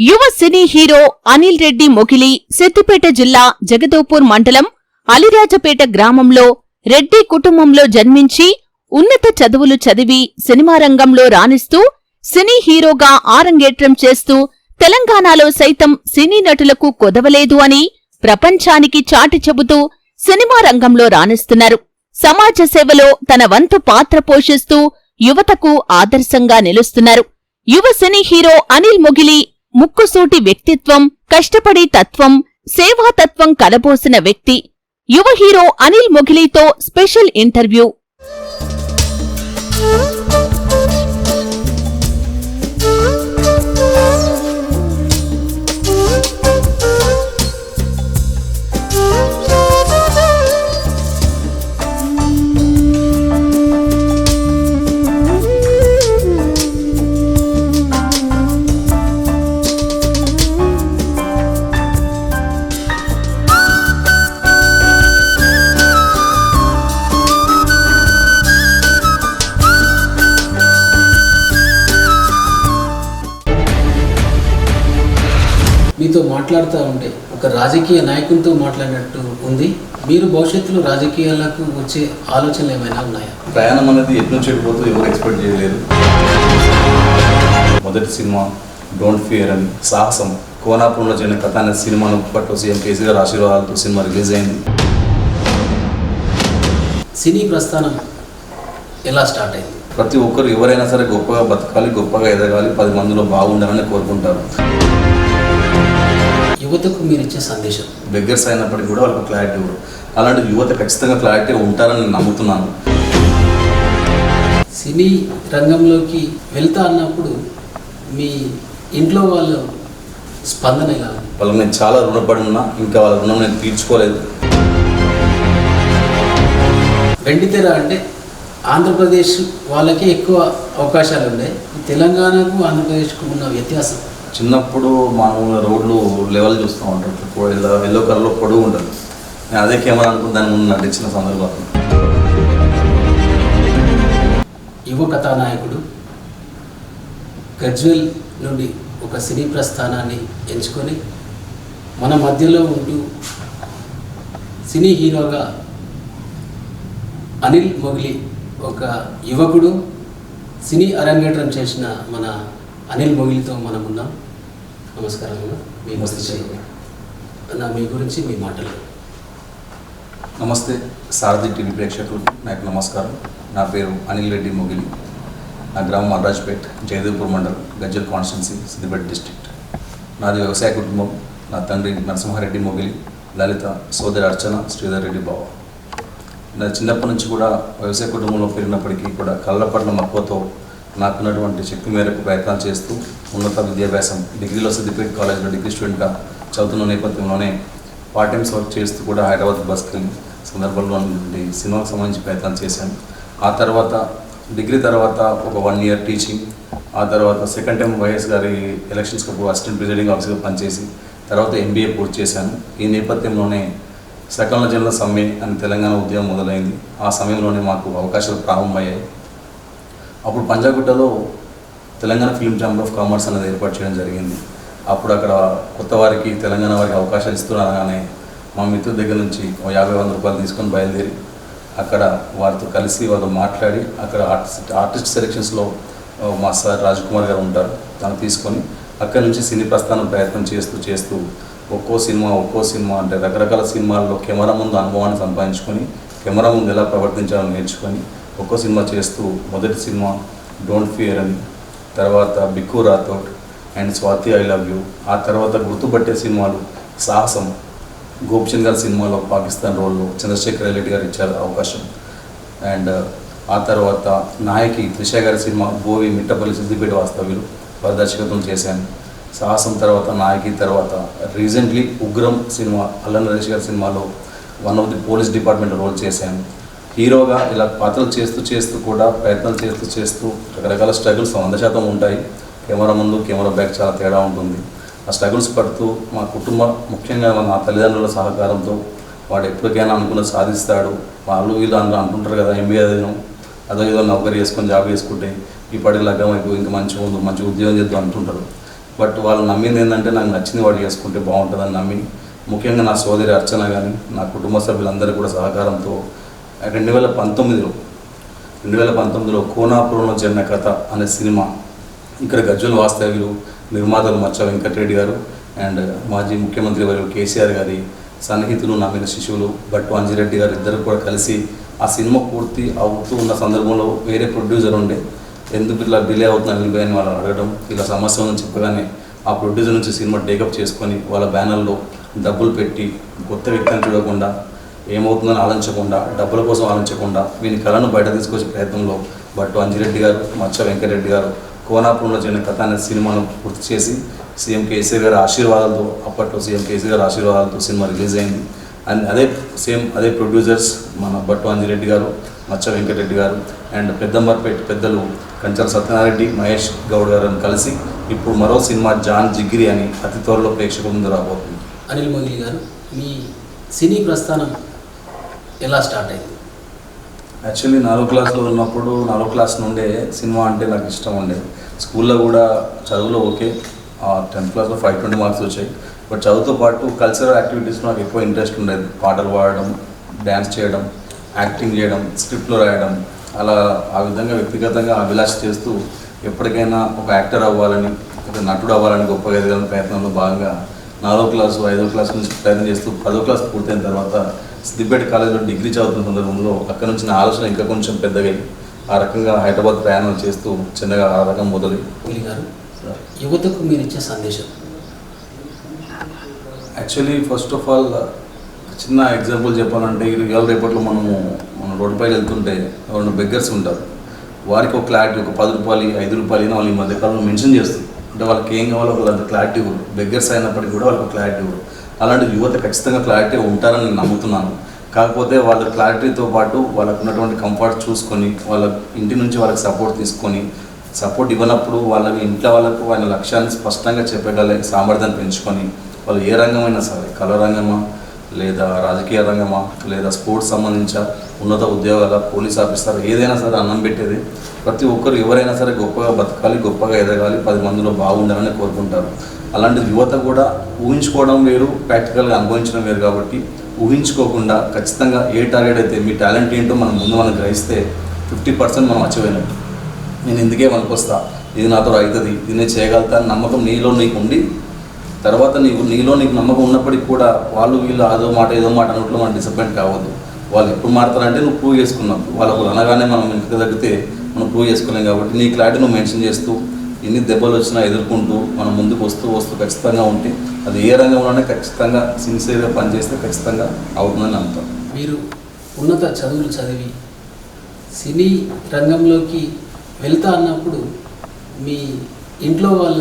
యువ సినీ హీరో అనిల్ రెడ్డి మొగిలి సిద్దిపేట జిల్లా జగదోపూర్ మండలం అలిరాజపేట గ్రామంలో రెడ్డి కుటుంబంలో జన్మించి ఉన్నత చదువులు చదివి సినిమా రంగంలో రాణిస్తూ సినీ హీరోగా ఆరంగేట్రం చేస్తూ తెలంగాణలో సైతం సినీ నటులకు కొదవలేదు అని ప్రపంచానికి చాటి చెబుతూ సినిమా రంగంలో రాణిస్తున్నారు. సమాజ సేవలో తన వంతు పాత్ర పోషిస్తూ యువతకు ఆదర్శంగా నిలుస్తున్నారు. యువ సినీ హీరో అనిల్ మొగిలి ముక్కుసూటి వ్యక్తిత్వం కష్టపడి తత్వం సేవాతత్వం కలబోసిన వ్యక్తి. యువ హీరో అనిల్ మొఘిలీతో స్పెషల్ ఇంటర్వ్యూ. రాజకీయ నాయకునితో మాట్లాడినట్టు ఉంది. మీరు భవిష్యత్తులో రాజకీయాలకు వచ్చే ఆలోచనలు ఏమైనా ఉన్నాయా? ప్రయాణం అనేది ఎటు నుంచి వెళ్ళిపోతూ ఎవరు ఎక్స్పెక్ట్ చేయలేరు. మొదటి సినిమా డోంట్ ఫియర్ అని సాహసం. కోనాపురంలో జరిగిన కథ అనే సినిమాను పట్టు సీఎం కేసీఆర్ ఆశీర్వాదాలతో సినిమా రిలీజ్ అయింది. సినీ ప్రస్థానం ఎలా స్టార్ట్ అయింది? ప్రతి ఒక్కరు ఎవరైనా సరే గొప్పగా బతకాలి గొప్పగా ఎదగాలి పది మందిలో బాగుండాలని కోరుకుంటారు. యువతకు మీరు ఇచ్చే సందేశం. బెగ్గర్స్ అయినప్పటికీ కూడా వాళ్ళకి క్లారిటీ ఇవ్వరు. అలాంటి యువత ఖచ్చితంగా క్లారిటీ ఉంటారని నేను నమ్ముతున్నాను. సినీ రంగంలోకి వెళ్తా అన్నప్పుడు మీ ఇంట్లో వాళ్ళ స్పందన ఎలా వాళ్ళకి నేను చాలా రుణపడి ఉన్నా ఇంకా వాళ్ళ రుణం నేను తీర్చుకోలేదు. వెండితెర అంటే ఆంధ్రప్రదేశ్ వాళ్ళకే ఎక్కువ అవకాశాలు ఉన్నాయి తెలంగాణకు ఆంధ్రప్రదేశ్కు ఉన్న వ్యత్యాసం? చిన్నప్పుడు మామూలుగా రోడ్లు లెవెల్ చూస్తూ ఉంటారు. ఎల్లో ఎల్లో కలర్లో పొడుగు ఉంటుంది. నేను అదే కెమెరా అనుకుని దాని ముందు నటించిన సందర్భాలు యువ కథానాయకుడు గజ్వెల్ నుండి ఒక సినీ ప్రస్థానాన్ని ఎంచుకొని మన మధ్యలో ఉంటూ సినీ హీరోగా అనిల్ మొగిలి ఒక యువకుడు సినీ అరంగేట్రం చేసిన మన అనిల్ మొగిలితో మనం ఉన్నాం. నమస్కారం అన్న. మీ నమస్తే. నా మీ గురించి మీ మాటలు. నమస్తే. సారథి టీవీ ప్రేక్షకులు నాకు నమస్కారం. నా పేరు అనిల్ రెడ్డి మొగిలి. నా గ్రామం అర్రాజ్పేట్ జయదేవ్పూర్ మండల్ గజ్జల్ కాన్స్టిట్యున్సీ సిద్దిపేట డిస్ట్రిక్ట్. నాది వ్యవసాయ కుటుంబం. నా తండ్రి నరసింహారెడ్డి మొగిలి లలిత సోదరి అర్చన శ్రీధర్ రెడ్డి బావ. నా చిన్నప్పటి నుంచి కూడా వ్యవసాయ కుటుంబంలో పెరిగినప్పటికీ కూడా కళ్ళ పట్ల మక్కువతో నాకున్నటువంటి శక్తి మేరకు ప్రయత్నాలు చేస్తూ ఉన్నత విద్యాభ్యాసం డిగ్రీలో సిద్దిపేట కాలేజ్లో డిగ్రీ స్టూడెంట్గా చదువుతున్న నేపథ్యంలోనే పార్ట్ టైమ్స్ వర్క్ చేస్తూ కూడా హైదరాబాద్ బస్కి సందర్భంలో నుండి సంబంధించి ప్రయత్నాలు చేశాను. ఆ తర్వాత డిగ్రీ తర్వాత ఒక వన్ ఇయర్ టీచింగ్ ఆ తర్వాత సెకండ్ టైం వైఎస్ గారి ఎలక్షన్స్కి అప్పుడు అసిస్టెంట్ ప్రిజైడింగ్ ఆఫీసర్గా పనిచేసి తర్వాత ఎంబీఏ పూర్తి చేశాను. ఈ నేపథ్యంలోనే సకల జనుల సమ్మె అని తెలంగాణ ఉద్యమం మొదలైంది. ఆ సమయంలోనే మాకు అవకాశాలు ప్రారంభమయ్యాయి. అప్పుడు పంజాగుట్టలో Telangana film chamber of commerce అనేది ఏర్పాటు చేయడం జరిగింది. అప్పుడు అక్కడ కొత్త వారికి తెలంగాణ వారికి అవకాశాలు ఇస్తున్నారనగానే మా మిత్రుల దగ్గర నుంచి ఓ యాభై వంద రూపాయలు తీసుకొని బయలుదేరి అక్కడ వారితో కలిసి వాళ్ళు మాట్లాడి అక్కడ ఆర్టిస్ట్ ఆర్టిస్ట్ సెలెక్షన్స్లో మా సార్ కుమార్ గారు ఉంటారు. తను తీసుకొని అక్కడి నుంచి సినీ ప్రస్థానం ప్రయత్నం చేస్తూ చేస్తూ ఒక్కో సినిమా ఒక్కో సినిమా అంటే రకరకాల సినిమాల్లో కెమెరా ముందు అనుభవాన్ని సంపాదించుకొని కెమెరా ముందు ఎలా ప్రవర్తించాలో నేర్చుకొని ఒక్కో సినిమా చేస్తూ మొదటి సినిమా డోంట్ ఫియర్ అని తర్వాత Bikku Rathod and Swathi I love you ఆ తర్వాత గుర్తుపట్టే సినిమాలు సాహసం గోపిచంద్ గారి సినిమాలో పాకిస్తాన్ రోల్లో చంద్రశేఖర్ రెడ్డి గారు ఇచ్చారు అవకాశం. అండ్ ఆ తర్వాత నాయకి త్రిష గారి సినిమా బోవి మిట్టపల్లి సిద్దిపేట వాస్తవ్యులు వారి దర్శకత్వం చేశాను. సాహసం తర్వాత నాయకి తర్వాత రీసెంట్లీ ఉగ్రం సినిమా అల్లన్ నరేష్ గారి సినిమాలో one of the police department role చేశాను. హీరోగా ఇలా పాత్రలు చేస్తూ చేస్తూ కూడా ప్రయత్నాలు చేస్తూ చేస్తూ రకరకాల స్ట్రగుల్స్ వంద శాతం ఉంటాయి. కెమెరా ముందు కెమెరా బ్యాక్ చాలా తేడా ఉంటుంది. ఆ స్ట్రగుల్స్ పడుతూ మా కుటుంబం ముఖ్యంగా మా తల్లిదండ్రుల సహకారంతో వాడు ఎప్పటికైనా అనుకున్న సాధిస్తాడు. వాళ్ళు వీళ్ళు అందరూ అంటుంటారు కదా ఎంబీఏ అదేనో అదో ఏదో నౌకరీ చేసుకొని జాబ్ చేసుకుంటే ఈ పడి లగ్గం అయిపోయి ఇంకా మంచిగా ఉంది మంచి ఉద్యోగం చేద్దాం అంటుంటారు. బట్ వాళ్ళు నమ్మింది ఏంటంటే నాకు నచ్చింది వాడు చేసుకుంటే బాగుంటుందని నమ్మి ముఖ్యంగా నా సోదరి అర్చన కానీ నా కుటుంబ సభ్యులందరూ కూడా సహకారంతో రెండు వేల పంతొమ్మిదిలో రెండు వేల పంతొమ్మిదిలో కోనాపురంలో జరిగిన కథ అనే సినిమా. ఇక్కడ గజ్జల వాస్తవ్యులు నిర్మాతలు మచ్చ వెంకటరెడ్డి గారు అండ్ మాజీ ముఖ్యమంత్రి వారు కేసీఆర్ గారి సన్నిహితులు నమ్మిన శిశువులు భట్టు అంజిరెడ్డి గారు ఇద్దరు కూడా కలిసి ఆ సినిమా పూర్తి అవుతూ ఉన్న సందర్భంలో వేరే ప్రొడ్యూసర్ ఉండే ఎందుకు ఇట్లా డిలే అవుతుందని అని వాళ్ళు అడగడం ఇలా సమస్య ఉందని చెప్పగానే ఆ ప్రొడ్యూసర్ నుంచి సినిమా టేకప్ చేసుకొని వాళ్ళ బ్యానర్లో డబ్బులు పెట్టి కొత్త వ్యక్తిని చూడకుండా ఏమవుతుందని ఆలోచించకుండా డబ్బుల కోసం ఆలోచించకుండా వీని కళను బయట తీసుకొచ్చే ప్రయత్నంలో బట్టు అంజిరెడ్డి గారు మచ్చ వెంకటరెడ్డి గారు కోనాపురంలో జరిగిన కథ అనే సినిమాను పూర్తి చేసి సీఎం కేసీఆర్ గారి ఆశీర్వాదాలతో అప్పట్లో సీఎం కేసీఆర్ గారి ఆశీర్వాదాలతో సినిమా రిలీజ్ అయింది. అండ్ అదే సేమ్ అదే ప్రొడ్యూసర్స్ మన భట్టు అంజిరెడ్డి గారు మచ్చ వెంకటరెడ్డి గారు అండ్ పెద్దంబర్పేట పెద్దలు కంచర సత్యనారెడ్డి మహేష్ గౌడ్ గారు కలిసి ఇప్పుడు మరో సినిమా జాన్ జిగిరి అని అతి త్వరలో ప్రేక్షకుల ముందు రాబోతుంది. అనిల్ మొగిలి గారు మీ సినీ ప్రస్థానం ఎలా స్టార్ట్ అయింది? యాక్చువల్లీ నాలుగో క్లాస్లో ఉన్నప్పుడు నాలుగో క్లాస్ నుండే సినిమా అంటే నాకు ఇష్టం ఉండే స్కూల్లో కూడా చదువులో ఓకే. టెన్త్ క్లాస్లో ఫైవ్ ట్వంటీ మార్క్స్ వచ్చాయి. బట్ చదువుతో పాటు కల్చరల్ యాక్టివిటీస్లో నాకు ఎక్కువ ఇంట్రెస్ట్ ఉండేది. పాటలు పాడడం డ్యాన్స్ చేయడం యాక్టింగ్ చేయడం స్క్రిప్ట్లో రాయడం. అలా ఆ విధంగా వ్యక్తిగతంగా అభిలాష చేస్తూ ఎప్పటికైనా ఒక యాక్టర్ అవ్వాలని ఒక నటుడు అవ్వాలని గొప్పగా ఎదగాలని ప్రయత్నంలో భాగంగా నాలుగో క్లాసు ఐదో క్లాస్ నుంచి ప్రయత్నం చేస్తూ పదో క్లాస్ పూర్తయిన తర్వాత సిద్దిపేట కాలేజీలో డిగ్రీ చదువుతున్న సందర్భంలో అక్కడ నుంచి నా ఆలోచన ఇంకా కొంచెం పెద్దగా ఆ రకంగా హైదరాబాద్ ప్రయాణం చేస్తూ చిన్నగా ఆ రకం మొదలై గారు యువతకు మీరు ఇచ్చే సందేశం? యాక్చువల్లీ ఫస్ట్ ఆఫ్ ఆల్ చిన్న ఎగ్జాంపుల్ చెప్పాలంటే ఇవాళ రేపట్లో మనము మన రోడ్డుపై వెళ్తుంటే రెండు బెగ్గర్స్ ఉంటారు. వారికి ఒక క్లారిటీ ఒక పది రూపాయలు ఐదు రూపాయలు అయినా వాళ్ళు ఈ మధ్యకాలంలో మెన్షన్ చేస్తారు. అంటే వాళ్ళకి ఏం కావాలో వాళ్ళంత క్లారిటీ ఇవ్వరు. బెగ్గర్స్ అయినప్పటికీ కూడా వాళ్ళకి క్లారిటీ ఇవ్వరు. అలాంటి యువత ఖచ్చితంగా క్లారిటీ ఉంటారని నేను నమ్ముతున్నాను. కాకపోతే వాళ్ళ క్లారిటీతో పాటు వాళ్ళకు ఉన్నటువంటి కంఫర్ట్ చూసుకొని వాళ్ళ ఇంటి నుంచి వాళ్ళకి సపోర్ట్ తీసుకొని సపోర్ట్ ఇవ్వనప్పుడు వాళ్ళ ఇంట్లో వాళ్ళకు వాళ్ళ లక్ష్యాన్ని స్పష్టంగా చెప్పగల సామర్థ్యాన్ని పెంచుకొని వాళ్ళు ఏ రంగమైనా సరే కళ రంగమా లేదా రాజకీయ రంగమా లేదా స్పోర్ట్స్ సంబంధించిన ఉన్నత ఉద్యోగాల పోలీస్ ఆఫీసర్ ఏదైనా సరే అన్నం పెట్టేది ప్రతి ఒక్కరు ఎవరైనా సరే గొప్పగా బతకాలి గొప్పగా ఎదగాలి పది మందిలో బాగుండాలని కోరుకుంటారు. అలాంటి యువత కూడా ఊహించుకోవడం వేరు ప్రాక్టికల్గా అనుభవించడం వేరు కాబట్టి ఊహించుకోకుండా ఖచ్చితంగా ఏ టార్గెట్ అయితే మీ టాలెంట్ ఏంటో మనం ముందు మనం గ్రహిస్తే ఫిఫ్టీ పర్సెంట్ మనం అచీవ్ అయినట్టు నేను ఇందుకే వనుకొస్తా ఇది నాతో అవుతుంది ఇది నేను చేయగలుగుతా నమ్మకం నీలో నీకు ఉండి తర్వాత నీకు నీలో నీకు నమ్మకం ఉన్నప్పటికీ కూడా వాళ్ళు వీళ్ళు అదో మాట ఏదో మాట అన్నట్లు మనం డిసప్పాయింట్ కావద్దు. వాళ్ళు ఎప్పుడు మాడతారంటే నువ్వు ప్రూవ్ చేసుకున్నావు. వాళ్ళకు అనగానే మనం ఇంటికి తగ్గితే మనం ప్రూవ్ చేసుకోలేం కాబట్టి నీ క్లారిటీ నువ్వు మెన్షన్ చేస్తూ ఎన్ని దెబ్బలు వచ్చినా ఎదుర్కొంటూ మనం ముందుకు వస్తూ వస్తూ ఖచ్చితంగా ఉంటే అది ఏ రంగంలోనే ఖచ్చితంగా సిన్సియర్గా పనిచేస్తే ఖచ్చితంగా అవుతుందని నమ్ముతాం. మీరు ఉన్నత చదువులు చదివి సినీ రంగంలోకి వెళ్తా అన్నప్పుడు మీ ఇంట్లో వాళ్ళ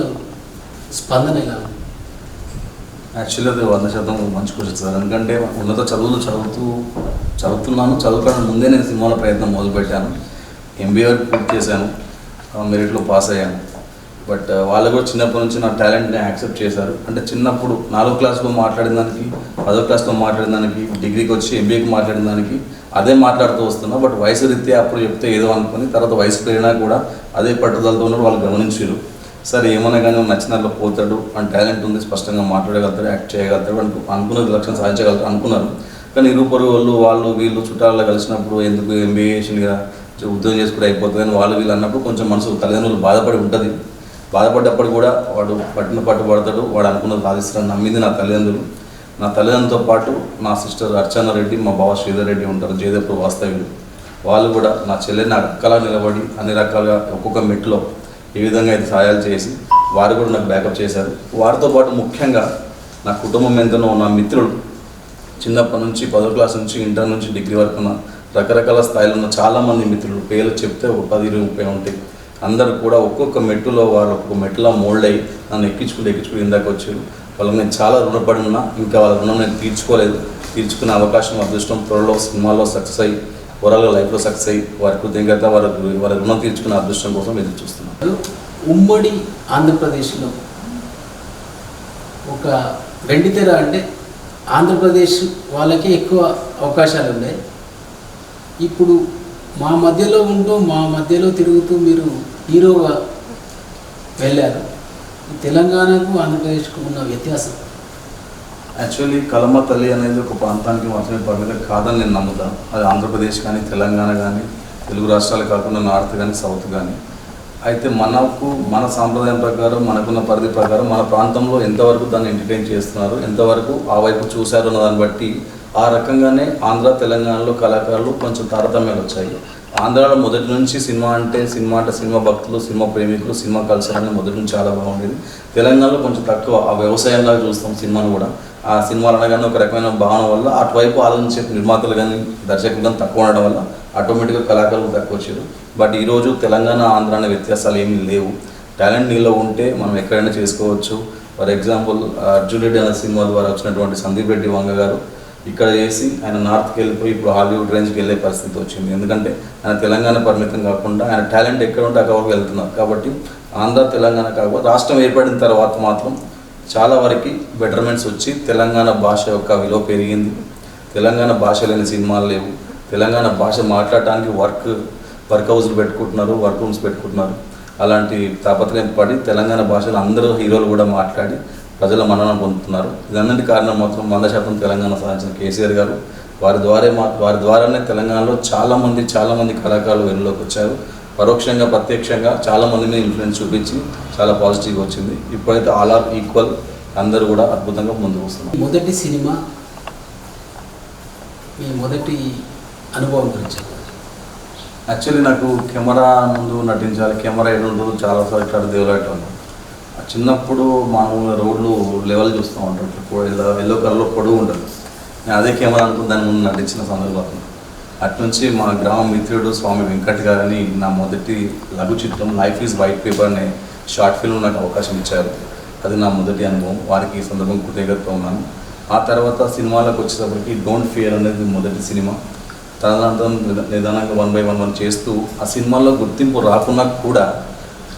స్పందన ఎలా ఉంది? యాక్చువల్లీ అది వంద శాతం మంచి క్వశ్చన్ సార్ ఎందుకంటే ఉన్నత చదువులు చదువుతూ చదువుతున్నాను చదువుకోవడం ముందే నేను సినిమాల ప్రయత్నం మొదలుపెట్టాను. ఎంబీఏ పూర్తి చేశాను. మెరిట్లో పాస్ అయ్యాను. బట్ వాళ్ళు కూడా చిన్నప్పటి నుంచి నా టాలెంట్ని యాక్సెప్ట్ చేశారు. అంటే చిన్నప్పుడు నాలుగో క్లాస్లో మాట్లాడిన దానికి పదో క్లాస్లో మాట్లాడిన దానికి డిగ్రీకి వచ్చి ఎంబీఏకి మాట్లాడిన దానికి అదే మాట్లాడుతూ వస్తున్నా. బట్ వయసు రీత్యా అప్పుడు చెప్తే ఏదో అనుకుని తర్వాత వయసు పెరిగినా కూడా అదే పట్టుదలతో ఉన్నాడు వాళ్ళు గమనించారు సరే ఏమైనా కానీ నచ్చినట్లు పోతాడు అని టాలెంట్ ఉంది స్పష్టంగా మాట్లాడగలుగుతాడు యాక్ట్ చేయగలుగుతాడు అనుకు అనుకున్న లక్ష్యం సాధించగలుగుతారు అనుకున్నారు. కానీ ఇరుపరు వాళ్ళు వాళ్ళు వీళ్ళు చుట్టాలలో కలిసినప్పుడు ఎందుకు ఎంబీఏ చేసిందిగా ఉద్యోగం చేసుకుంటే అయిపోతుంది అని వాళ్ళు వీళ్ళు అన్నప్పుడు కొంచెం మనసు తల్లిదండ్రులు బాధపడి ఉంటుంది. బాధపడ్డప్పుడు కూడా వాడు పట్టిన పట్టు పడతాడు వాడు అనుకున్నది సాధిస్తాడని నమ్మింది నా తల్లిదండ్రులు. నా తల్లిదండ్రులతో పాటు నా సిస్టర్ అర్చన రెడ్డి మా బావ శ్రీధర్ రెడ్డి ఉంటారు జయదేవ్ వాస్తవ్యులు. వాళ్ళు కూడా నా చెల్లెని నా అక్కలా నిలబడి అన్ని రకాలుగా ఒక్కొక్క మెట్లో ఏ విధంగా అయితే సహాయాలు చేసి వారు కూడా నాకు బ్యాకప్ చేశారు. వారితో పాటు ముఖ్యంగా నా కుటుంబం ఎంతనో నా మిత్రులు చిన్నప్పటి నుంచి పదో క్లాస్ నుంచి ఇంటర్ నుంచి డిగ్రీ వరకు ఉన్న రకరకాల స్థాయిలో ఉన్న చాలామంది మిత్రులు పేర్లు చెప్తే ఒక పది ఇరవై ముప్పై ఉంటాయి అందరూ కూడా ఒక్కొక్క మెట్టులో వారు ఒక్కొక్క మెట్టులో మోల్డ్ అయ్యి నన్ను ఎక్కించుకుంటూ ఎక్కించుకుంటూ ఇందాక వచ్చారు. వాళ్ళకి నేను చాలా రుణపడి ఉన్నా ఇంకా వాళ్ళ రుణం నేను తీర్చుకోలేదు. తీర్చుకునే అవకాశం అదృష్టం త్వరలో సినిమాలో సక్సెస్ అయ్యి ఓవరాల్గా లైఫ్లో సక్సెస్ అయ్యి వారి కృతజ్ఞత వారి వారి రుణం తీర్చుకునే అదృష్టం కోసం ఎదురు చూస్తున్నాను. ఉమ్మడి ఆంధ్రప్రదేశ్లో ఒక వెండితెర అంటే ఆంధ్రప్రదేశ్ వాళ్ళకే ఎక్కువ అవకాశాలు ఉన్నాయి ఇప్పుడు మా మధ్యలో ఉంటూ మా మధ్యలో తిరుగుతూ మీరు హీరోగా వెళ్ళారు. తెలంగాణకు ఆంధ్రప్రదేశ్కు ఉన్న వ్యత్యాసం? యాక్చువల్లీ కలమ తల్లి అనేది ఒక ప్రాంతానికి మాత్రమే పరిమితం కాదని నేను నమ్ముతాను అది ఆంధ్రప్రదేశ్ కానీ తెలంగాణ కానీ తెలుగు రాష్ట్రాలు కాకుండా నార్త్ కానీ సౌత్ కానీ. అయితే మనకు మన సాంప్రదాయం ప్రకారం మనకున్న పరిధి ప్రకారం మన ప్రాంతంలో ఎంతవరకు దాన్ని ఎంటర్టైన్ చేస్తున్నారు ఎంతవరకు ఆ వైపు చూశారు అన్న దాన్ని బట్టి ఆ రకంగానే ఆంధ్ర తెలంగాణలో కళాకారులు కొంచెం తారతమ్యాలు వచ్చాయి. ఆంధ్రాలో మొదటి నుంచి సినిమా అంటే సినిమా అంటే సినిమా భక్తులు సినిమా ప్రేమికులు సినిమా కల్చర్ అనేది మొదటి నుంచి చాలా బాగుండేది. తెలంగాణలో కొంచెం తక్కువ ఆ వ్యవసాయంలాగా చూస్తాం సినిమాను కూడా. ఆ సినిమాలు అనగానే ఒక రకమైన భావన వల్ల అటువైపు ఆలోచించే నిర్మాతలు కానీ దర్శకులు కానీ తక్కువ ఉండడం వల్ల ఆటోమేటిక్గా కళాకారులు తక్కువ వచ్చారు. బట్ ఈరోజు తెలంగాణ ఆంధ్ర అనే వ్యత్యాసాలు ఏమీ లేవు. టాలెంట్ నీలో ఉంటే మనం ఎక్కడైనా చేసుకోవచ్చు. ఫర్ ఎగ్జాంపుల్ అర్జున్ రెడ్డి అనే సినిమా ద్వారా వచ్చినటువంటి సందీప్ రెడ్డి వంగ గారు ఇక్కడ చేసి ఆయన నార్త్కి వెళ్ళిపోయి ఇప్పుడు హాలీవుడ్ రేంజ్కి వెళ్ళే పరిస్థితి వచ్చింది. ఎందుకంటే ఆయన తెలంగాణ పరిమితం కాకుండా ఆయన టాలెంట్ ఎక్కడ ఉంటే అక్కడ వరకు వెళ్తున్నారు. కాబట్టి ఆంధ్ర తెలంగాణ కాకపోతే రాష్ట్రం ఏర్పడిన తర్వాత మాత్రం చాలా వరకు బెటర్మెంట్స్ వచ్చి తెలంగాణ భాష యొక్క విలువ పెరిగింది. తెలంగాణ భాష లేని సినిమాలు లేవు. తెలంగాణ భాష మాట్లాడటానికి వర్క్ వర్క్ హౌస్లు పెట్టుకుంటున్నారు వర్క్ రూమ్స్ పెట్టుకుంటున్నారు. అలాంటి తాపత్రయం పడి తెలంగాణ భాషలో అందరూ హీరోలు కూడా మాట్లాడి ప్రజల మన్నన పొందుతున్నారు. ఇదన్నిటి కారణం మాత్రం వంద శాతం తెలంగాణ సాధించిన కేసీఆర్ గారు. వారి ద్వారే మా వారి ద్వారానే తెలంగాణలో చాలామంది చాలామంది కళాకారులు వెలుగులోకి వచ్చారు. పరోక్షంగా ప్రత్యక్షంగా చాలామంది మీద ఇన్ఫ్లుయెన్స్ చూపించి చాలా పాజిటివ్గా వచ్చింది. ఇప్పుడైతే ఆల్ ఆర్ ఈక్వల్ అందరూ కూడా అద్భుతంగా ముందుకు వస్తున్నారు. మొదటి సినిమా మీ మొదటి అనుభవం గురించి. యాక్చువల్లీ నాకు కెమెరా ముందు నటించాలి. కెమెరా ఏడు ఉంటుంది చాలాసార్లు ఇక్కడ దేవులాట చిన్నప్పుడు మామూలుగా రోడ్లు లెవెల్ చూస్తూ ఉంటాం. ఇలా ఎల్లో కలర్లో పొడవు ఉంటుంది నేను అదే కెమెరా అనుకుని దాని ముందు నటించిన సందర్భాలు అట్నుంచి మా గ్రామ మిత్రుడు స్వామి వెంకట్ గారని నా మొదటి లఘు చిత్రం లైఫ్ ఈజ్ వైట్ పేపర్ అనే షార్ట్ ఫిల్మ్ నాకు అవకాశం ఇచ్చారు. అది నా మొదటి అనుభవం. వారికి ఈ సందర్భం కృతజ్ఞతగా ఉన్నాను. ఆ తర్వాత సినిమాలకు వచ్చేటప్పటికి డోంట్ ఫియర్ అనేది మొదటి సినిమా. తదనంతరం నిదానంగా వన్ బై వన్ వన్ చేస్తూ ఆ సినిమాలో గుర్తింపు రాకున్నా కూడా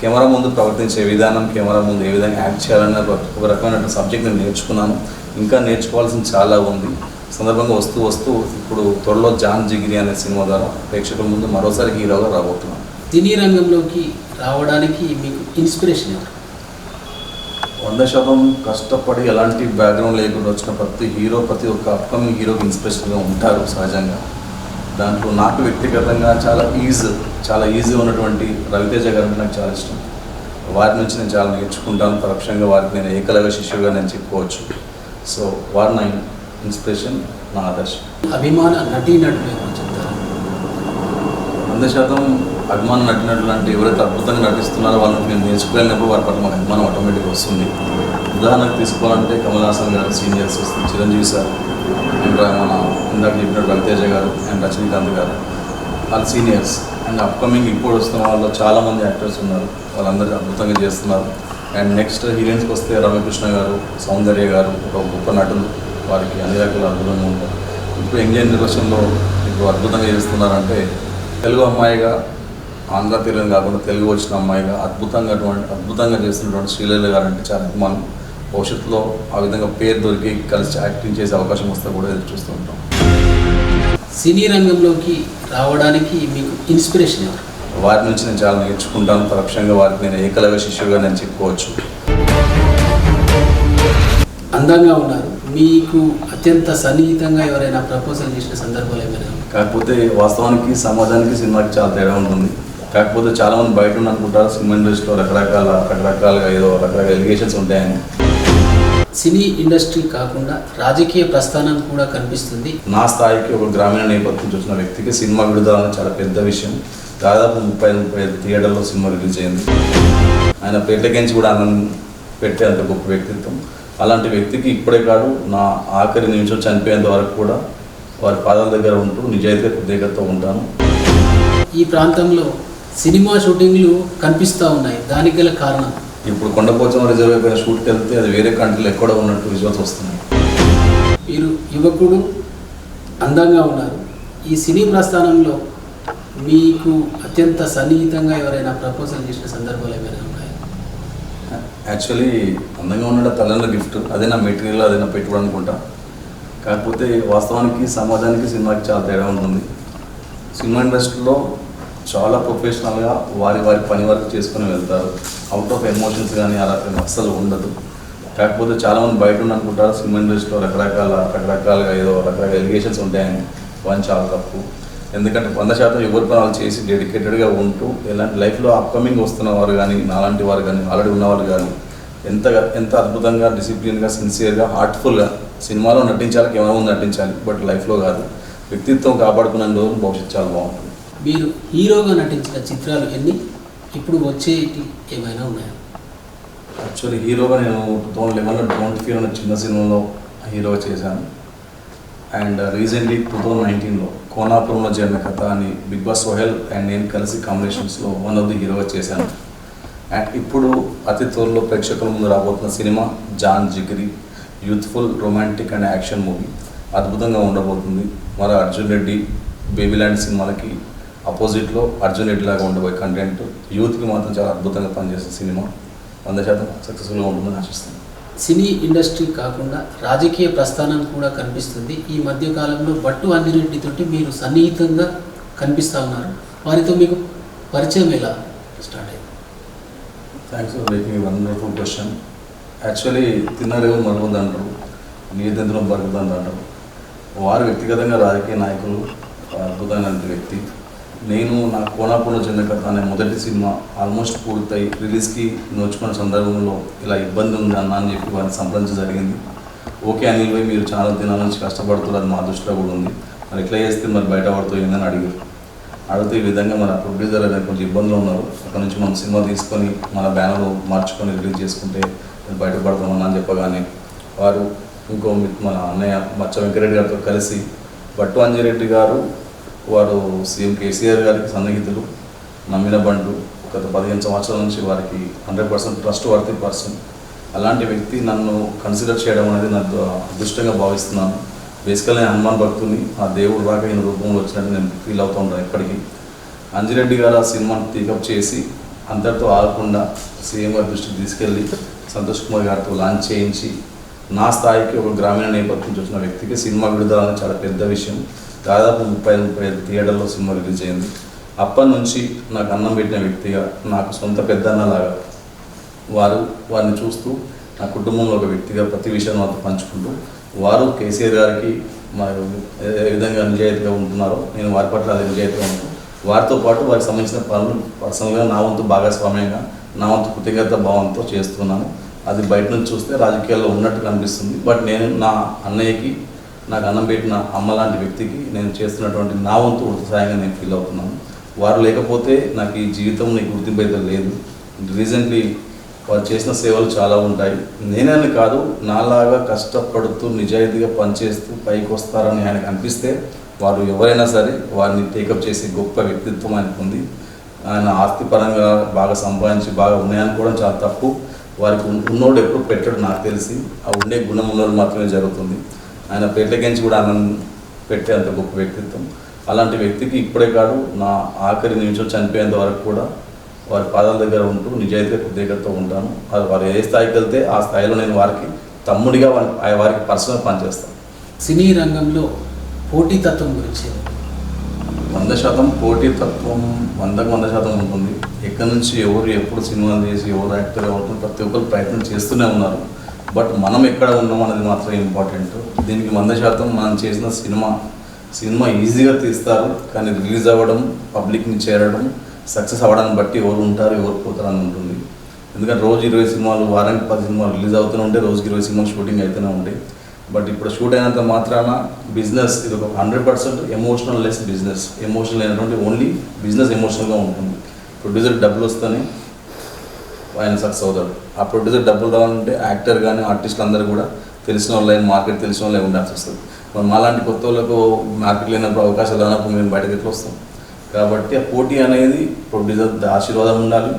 కెమెరా ముందు ప్రవర్తించే విధానం కెమెరా ముందు ఏ విధంగా యాక్ట్ చేయాలన్న ఒక రకమైన సబ్జెక్ట్ నేను నేర్చుకున్నాను. ఇంకా నేర్చుకోవాల్సింది చాలా ఉంది. సందర్భంగా వస్తూ వస్తూ ఇప్పుడు త్వరలో జాన్ జిగిరి అనే సినిమా ద్వారా ప్రేక్షకుల ముందు మరోసారి హీరోగా రాబోతున్నాను. సినీ రంగంలోకి రావడానికి మీకు ఇన్స్పిరేషన్ ఎవరు? వంద శాతం కష్టపడి ఎలాంటి బ్యాక్గ్రౌండ్ లేకుండా వచ్చిన ప్రతి హీరో ప్రతి ఒక్క అప్కమింగ్ హీరోకి ఇన్స్పిరేషన్గా ఉంటారు సహజంగా. దాంట్లో నాకు వ్యక్తిగతంగా చాలా ఈజీ చాలా ఈజీ ఉన్నటువంటి రవితేజ గారు అంటే నాకు చాలా ఇష్టం. వారి నుంచి నేను చాలా నేర్చుకుంటాను. పరోక్షంగా వారికి నేను ఏకలవ్య శిష్యుగా నేను చెప్పుకోవచ్చు. సో వారు నా ఇన్స్పిరేషన్ నా ఆదర్శం. అభిమాన నటీ నటుల వంద శాతం అభిమానం నటినట్లు అంటే ఎవరైతే అద్భుతంగా నటిస్తున్నారో వాళ్ళని మేము నేర్చుకోలేనప్పుడు వారి పట్ల మాకు అభిమానం ఆటోమేటిక్గా వస్తుంది. ఉదాహరణకు తీసుకోవాలంటే కమల్ హాసన్ గారు సీనియర్స్ వస్తుంది చిరంజీవి సార్. ఇంకా మన ఇందాక చెప్పినట్టు రవితేజ గారు అండ్ రజనీకాంత్ గారు వాళ్ళ సీనియర్స్. అండ్ అప్కమింగ్ ఇప్పుడు వస్తున్న వాళ్ళు చాలామంది యాక్టర్స్ ఉన్నారు. వాళ్ళందరూ అద్భుతంగా చేస్తున్నారు. అండ్ నెక్స్ట్ హీరోయిన్స్కి వస్తే రమ్యకృష్ణ గారు సౌందర్య గారు ఒక గొప్ప నటులు. వారికి అన్ని రకాల అద్భుతంగా ఉంటారు. ఇప్పుడు యంగ్ జనరేషన్లో ఇప్పుడు అద్భుతంగా చేస్తున్నారంటే తెలుగు అమ్మాయిగా ఆంధ్ర తెలుగు కాకుండా తెలుగు వచ్చిన అమ్మాయిగా అద్భుతంగా అటువంటి అద్భుతంగా చేస్తున్నటువంటి శ్రీలీల గారు అంటే చాలా అభిమానం. భవిష్యత్తులో ఆ విధంగా పేరు దొరికి కలిసి యాక్టింగ్ చేసే అవకాశం వస్తే కూడా ఎదురు చూస్తూ ఉంటాం. సినీ రంగంలోకి రావడానికి మీకు ఇన్స్పిరేషన్ ఎవరు? వారి నుంచి నేను చాలా నేర్చుకుంటాను. పరోక్షంగా వారికి నేను ఏకలవ్య శిష్యుగా నేను చెప్పుకోవచ్చు. అందంగా ఉన్నారు. మీకు అత్యంత సన్నిహితంగా ఎవరైనా ప్రపోజల్ చేసిన సందర్భాలు ఏమైనా? కాకపోతే వాస్తవానికి సమాజానికి సినిమాకి చాలా తేడా ఉంటుంది. కాకపోతే చాలా మంది బయట ఉన్న అనుకుంటారు సినిమా ఇండస్ట్రీలో రకరకాల రకరకాలుగా ఏదో రకరకాల ఎలిగేషన్స్ ఉంటాయని. సినీ ఇండస్ట్రీ కాకుండా రాజకీయ ప్రస్థానం కూడా కనిపిస్తుంది. నా స్థాయికి ఒక గ్రామీణ నేపథ్యం వచ్చిన వ్యక్తికి సినిమా విడుదల చాలా పెద్ద విషయం. దాదాపు ముప్పై ముప్పై ఐదు థియేటర్లో సినిమా రిలీజ్ అయింది. ఆయన పేటకించి కూడా ఆనందం పెట్టే అంత గొప్ప వ్యక్తిత్వం. అలాంటి వ్యక్తికి ఇప్పుడే కాదు నా ఆఖరి నిమిషం చనిపోయేంత వరకు కూడా వారి పాదాల దగ్గర ఉంటూ నిజాయితీగా కృతజ్ఞతతో ఉంటాను. ఈ ప్రాంతంలో సినిమా షూటింగ్లు కనిపిస్తూ ఉన్నాయి. దానికి గల కారణం? ఇప్పుడు కొండపోచం రిజర్వ్ అయిపోయిన షూట్కి వెళ్తే అది వేరే కంట్రీలో ఎక్కడ ఉన్నట్టు విజువల్స్ వస్తున్నాయి. మీరు యువకుడు అందంగా ఉన్నారు. ఈ సినీ ప్రస్థానంలో మీకు అత్యంత సన్నిహితంగా ఎవరైనా ప్రపోజల్ చేసిన సందర్భాలు ఏమైనా ఉన్నాయా? యాక్చువల్లీ అందంగా ఉండడం తల్లిదండ్రుల గిఫ్ట్. అదే నా మెటీరియల్ అదే నా పెట్టుబడి అనుకుంటా. కాకపోతే వాస్తవానికి సమాజానికి సినిమాకి చాలా తేడా ఉంటుంది. సినిమా ఇండస్ట్రీలో చాలా ప్రొఫెషనల్గా వారి వారి పని వరకు చేసుకొని వెళ్తారు. అవుట్ ఆఫ్ ఎమోషన్స్ కానీ అలా అస్సలు ఉండదు. కాకపోతే చాలామంది బయట ఉన్న అనుకుంటారు సినిమా ఇండస్ట్రీలో రకరకాల రకరకాలుగా ఏదో రకరకాల ఎలిగేషన్స్ ఉంటాయని. వన్ చాలా తప్పు. ఎందుకంటే వంద శాతం ఎవరి పని వాళ్ళు చేసి డెడికేటెడ్గా ఉంటూ ఎలాంటి లైఫ్లో అప్కమింగ్ వస్తున్న వారు కానీ నాలాంటి వారు కానీ ఆల్రెడీ ఉన్నవారు కానీ ఎంత ఎంత అద్భుతంగా డిసిప్లిన్గా సిన్సియర్గా హార్ట్ఫుల్గా సినిమాలో నటించాలి కెమెరా ఉంది నటించాలి బట్ లైఫ్లో కాదు. వ్యక్తిత్వం కాపాడుకున్న రోజు భవిష్యత్తు చాలా బాగుంటుంది. మీరు హీరోగా నటించిన చిత్రాలు ఎన్ని? ఇప్పుడు వచ్చేటి ఏమైనా ఉన్నాయా? యాక్చువల్లీ హీరోగా నేను టూ లెవెన్ లెవెన్లో డోంట్ ఫీల్ అనే చిన్న సినిమాలో హీరో చేశాను. అండ్ రీసెంట్లీ టూ థౌజండ్ నైన్టీన్లో కోనాపురంలో జరిగిన కథ అని బిగ్ బాస్ సోహెల్ అండ్ నేను కలిసి కాంబినేషన్స్లో వన్ ఆఫ్ ది హీరోగా చేశాను. అండ్ ఇప్పుడు అతి త్వరలో ప్రేక్షకుల ముందు రాబోతున్న cinema Jaan Jigiri youthful romantic and action movie అద్భుతంగా ఉండబోతుంది. మరి అర్జున్ రెడ్డి బేబీ ల్యాండ్ సినిమాలకి అపోజిట్లో అర్జున్ రెడ్డి లాగా ఉండబోయే కంటెంట్ యూత్కి మాత్రం చాలా అద్భుతంగా పనిచేసే సినిమా. వంద శాతం సక్సెస్ఫుల్గా ఉంటుందని ఆశిస్తాను సినీ ఇండస్ట్రీ కాకుండా రాజకీయ ప్రస్థానం కూడా కనిపిస్తుంది. ఈ మధ్య కాలంలో బట్టు అన్నిరెడ్డితోటి మీరు సన్నిహితంగా కనిపిస్తూ ఉన్నారు. వారితో మీకు పరిచయం ఎలా స్టార్ట్ అయింది? Thanks for making wonderful question actually తిన్నారేమో మరుగుంది అంటారు నీదెందులో బరుగుతుంది అంటారు వారు వ్యక్తిగతంగా రాజకీయ నాయకులు అద్భుతమైన వ్యక్తి. నేను నా కోనాపూర్లో చెందిన అనే మొదటి సినిమా ఆల్మోస్ట్ పూర్తయి రిలీజ్కి నోచుకున్న సందర్భంలో ఇలా ఇబ్బంది ఉంది అన్న అని చెప్పి వారిని సంప్రదించడం జరిగింది. ఓకే అనిల్ భాయ్ మీరు చాలా దినాల నుంచి కష్టపడుతున్నారు అది మా దృష్టిలో కూడా ఉంది. మరి ఎట్లా చేస్తే మరి బయట పడుతుందని అడిగారు. అడిగితే ఈ విధంగా మన ప్రొడ్యూసర్ అనేది కొంచెం ఇబ్బందులు ఉన్నారు. అక్కడ నుంచి మనం సినిమా తీసుకొని మన బ్యానర్ మార్చుకొని రిలీజ్ చేసుకుంటే బయటపడతామని అని చెప్పగానే వారు ఇంకో మన అన్నయ్య మచ్చ వెంకరెడ్డి గారితో కలిసి భట్టు అంజిరెడ్డి గారు వారు సీఎం కేసీఆర్ గారికి సన్నిహితులు నమ్మిన బండ్లు గత పదిహేను సంవత్సరాల నుంచి వారికి hundred percent trustworthy person అలాంటి వ్యక్తి నన్ను కన్సిడర్ చేయడం అనేది నాకు అదృష్టంగా భావిస్తున్నాను. బేసికల్ నేను హనుమాన్ భక్తుని ఆ దేవుడు రాక ఈయన రూపంలో వచ్చినట్టు నేను ఫీల్ అవుతూ ఉంటాను ఎప్పటికీ. అంజిరెడ్డి గారు ఆ సినిమాను టేకప్ చేసి అందరితో ఆగకుండా సీఎం గారి దృష్టికి తీసుకెళ్ళి సంతోష్ కుమార్ గారితో లాంచ్ చేయించి నా స్థాయికి ఒక గ్రామీణ నేపథ్యం నుంచి వచ్చిన వ్యక్తికి సినిమా విడుదల అనేది చాలా పెద్ద విషయం. దాదాపు ముప్పై ముప్పై ఐదు థియేటర్లో సినిమా రిలీజ్ అయింది. అప్పటి నుంచి నాకు అన్నం పెట్టిన వ్యక్తిగా నాకు సొంత పెద్దన్నలాగా వారు వారిని చూస్తూ నా కుటుంబంలో ఒక వ్యక్తిగా ప్రతి విషయం నాతో పంచుకుంటూ వారు కేసీఆర్ గారికి మరి ఏ విధంగా నిజాయితీగా ఉంటున్నారో నేను వారి పట్ల అది నిజాయితీగా ఉంటాను వారితో పాటు వారికి సంబంధించిన పనులు పర్సనల్గా నా వంతు భాగస్వామ్యంగా నా వంతు కృతజ్ఞత భావంతో చేస్తున్నాను. అది బయట నుంచి చూస్తే రాజకీయాల్లో ఉన్నట్టు కనిపిస్తుంది. బట్ నేను నా అన్నయ్యకి నాకు అన్నం పెట్టిన అమ్మ లాంటి వ్యక్తికి నేను చేస్తున్నటువంటి నా వంతు ఉత్సాహంగా నేను ఫీల్ అవుతున్నాను. వారు లేకపోతే నాకు ఈ జీవితం నీకు గుర్తింపు అయితే లేదు. రీసెంట్లీ వారు చేసిన సేవలు చాలా ఉంటాయి. నేనని కాదు నాలాగా కష్టపడుతూ నిజాయితీగా పనిచేస్తూ పైకి వస్తారని ఆయనకు అనిపిస్తే వారు ఎవరైనా సరే వారిని టేకప్ చేసే గొప్ప వ్యక్తిత్వం ఆయనకు ఉంది. ఆయన ఆస్తిపరంగా బాగా సంపాదించి బాగా ఉన్నాయనుకోవడం చాలా తప్పు. వారికి ఉన్నోడు ఎప్పుడు పెట్టడు నాకు తెలిసి. ఆ ఉండే గుణం ఉన్నోడు మాత్రమే జరుగుతుంది. ఆయన పెట్టగించి కూడా ఆనందం పెట్టే అంత గొప్ప వ్యక్తిత్వం. అలాంటి వ్యక్తికి ఇప్పుడే కాదు నా ఆఖరి నిమిషం చనిపోయేంత వరకు కూడా వారి పాదాల దగ్గర ఉంటూ నిజాయితీ కృతజ్ఞతతో ఉంటాను. అది వారు ఏ స్థాయికి వెళ్తే ఆ స్థాయిలో నేను వారికి తమ్ముడిగా వారికి పర్సనల్ పనిచేస్తాను సినీ రంగంలో పోటీతత్వం గురించి వంద శాతం పోటీ తత్వం వందకు వంద శాతం ఉంటుంది. ఎక్కడి నుంచి ఎవరు ఎప్పుడు సినిమాలు చేసి ఎవరు యాక్టర్ అవుతుంది ప్రతి ఒక్కరు ప్రయత్నం చేస్తూనే ఉన్నారు. బట్ మనం ఎక్కడ ఉన్నాం అనేది మాత్రం ఇంపార్టెంట్. దీనికి వంద శాతం మనం చేసిన సినిమా సినిమా ఈజీగా తీస్తారు కానీ రిలీజ్ అవ్వడం పబ్లిక్ని చేరడం సక్సెస్ అవ్వడాన్ని బట్టి ఎవరు ఉంటారు ఎవరు పోతారు అని ఉంటుంది. ఎందుకంటే రోజు ఇరవై సినిమాలు వారానికి పది సినిమాలు రిలీజ్ అవుతూనే ఉంటాయి రోజుకి ఇరవై సినిమాలు షూటింగ్ అవుతూనే ఉంటాయి. బట్ ఇప్పుడు షూట్ అయినంత మాత్రాన బిజినెస్ ఇది ఒక hundred percent emotional less business. Emotional అయినటువంటి ఓన్లీ బిజినెస్ ఎమోషనల్గా ఉంటుంది. ప్రొడ్యూసర్ డబ్బులు వస్తాయి ఆయన సక్సెస్ అవుతాడు. ఆ ప్రొడ్యూసర్ డబ్బులు రావాలంటే యాక్టర్ కానీ ఆర్టిస్టులు అందరూ కూడా తెలిసిన వాళ్ళే మార్కెట్ తెలిసిన వాళ్ళే ఉండాల్సి వస్తుంది. మరి మాలాంటి కొత్త వాళ్ళకు మార్కెట్ లేనప్పుడు అవకాశాలు అన్నప్పుడు మేము బయటకు ఎట్లా వస్తాం? కాబట్టి ఆ పోటీ అనేది ప్రొడ్యూసర్ ఆశీర్వాదం ఉండాలి